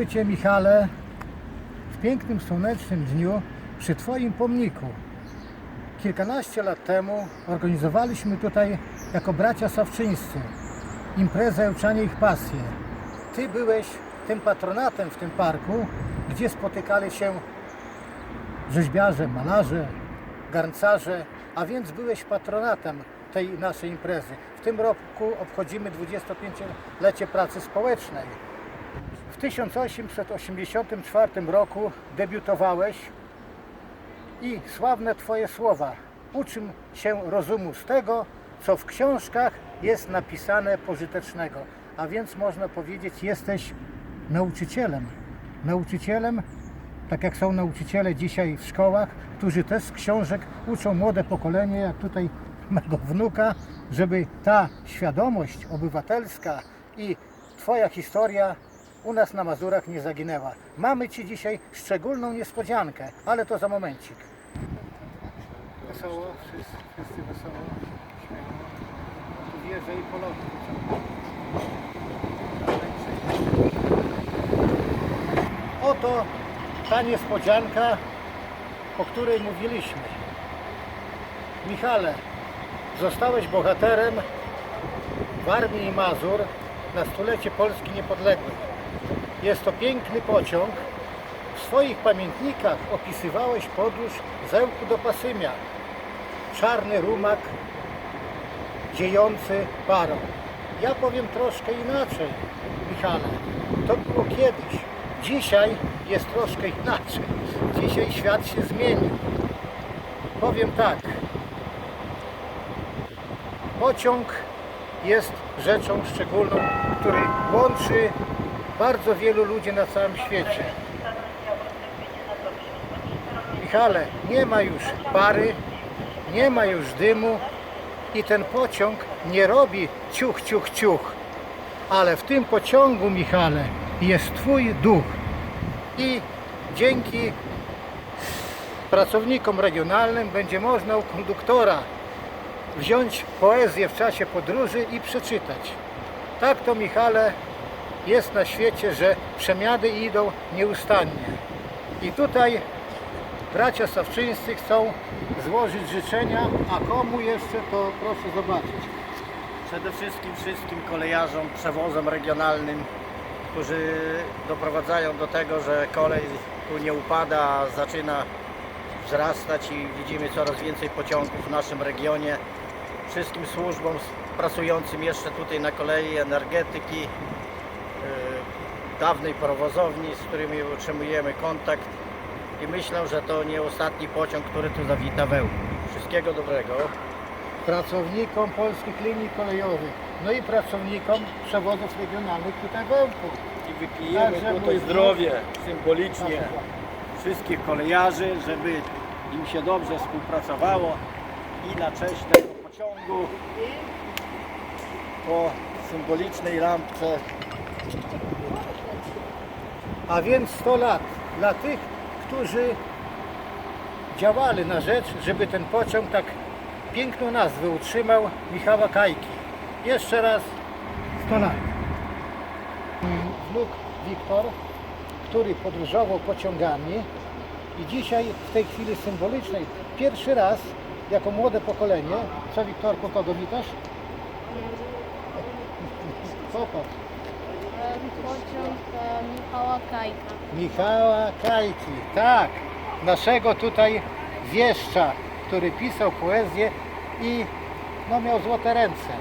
Witamy Cię, Michale, w pięknym, słonecznym dniu przy Twoim pomniku. Kilkanaście lat temu organizowaliśmy tutaj jako bracia Sawczyńscy imprezę Uczanie ich pasję. Ty byłeś tym patronatem w tym parku, gdzie spotykali się rzeźbiarze, malarze, garncarze, a więc byłeś patronatem tej naszej imprezy. W tym roku obchodzimy 25-lecie pracy społecznej. W 1884 roku debiutowałeś i sławne Twoje słowa. Uczym się rozumu z tego, co w książkach jest napisane pożytecznego. A więc można powiedzieć, jesteś nauczycielem. Nauczycielem, tak jak są nauczyciele dzisiaj w szkołach, którzy też z książek uczą młode pokolenie, jak tutaj mego wnuka, żeby ta świadomość obywatelska i Twoja historia u nas na Mazurach nie zaginęła. Mamy Ci dzisiaj szczególną niespodziankę, ale to za momencik. Wesoło, wszyscy, wszyscy wesoło. śmiało. Tu wieże i poloty. Oto ta niespodzianka, o której mówiliśmy. Michale, zostałeś bohaterem w Armii Mazur na stulecie Polski Niepodległej. Jest to piękny pociąg. W swoich pamiętnikach opisywałeś podróż z Ełku do Pasymia. Czarny rumak dziejący parą. Ja powiem troszkę inaczej, Michale. To było kiedyś. Dzisiaj jest troszkę inaczej. Dzisiaj świat się zmienił. Powiem tak. Pociąg jest rzeczą szczególną, który łączy bardzo wielu ludzi na całym świecie. Michale, nie ma już pary, nie ma już dymu i ten pociąg nie robi ciuch, ciuch, ciuch. Ale w tym pociągu, Michale, jest Twój duch. I dzięki pracownikom regionalnym będzie można u konduktora wziąć poezję w czasie podróży i przeczytać. Tak to, Michale, jest na świecie, że przemiany idą nieustannie. I tutaj bracia Sawczyńscy chcą złożyć życzenia, a komu jeszcze to proszę zobaczyć. Przede wszystkim wszystkim kolejarzom, przewozom regionalnym, którzy doprowadzają do tego, że kolej tu nie upada, a zaczyna wzrastać i widzimy coraz więcej pociągów w naszym regionie. Wszystkim służbom pracującym jeszcze tutaj na kolei, energetyki, dawnej prowozowni, z którymi utrzymujemy kontakt i myślę, że to nie ostatni pociąg, który tu zawita we Łbie. Wszystkiego dobrego. Pracownikom polskich linii kolejowych, no i pracownikom przewozów regionalnych tutaj w Ełku. I wypijemy Także tutaj mój zdrowie symbolicznie wszystkich kolejarzy, żeby im się dobrze współpracowało i na cześć tego pociągu po symbolicznej lampce A więc 100 lat dla tych, którzy działali na rzecz, żeby ten pociąg tak piękną nazwę utrzymał Michała Kajki. Jeszcze raz 100 lat. Wnuk Wiktor, który podróżował pociągami i dzisiaj w tej chwili symbolicznej pierwszy raz jako młode pokolenie, co Wiktorku, kogo witasz? Popatrz. Pociąg Michała Kajka. Michała Kajki, tak, naszego tutaj wieszcza, który pisał poezję i no, miał złote ręce.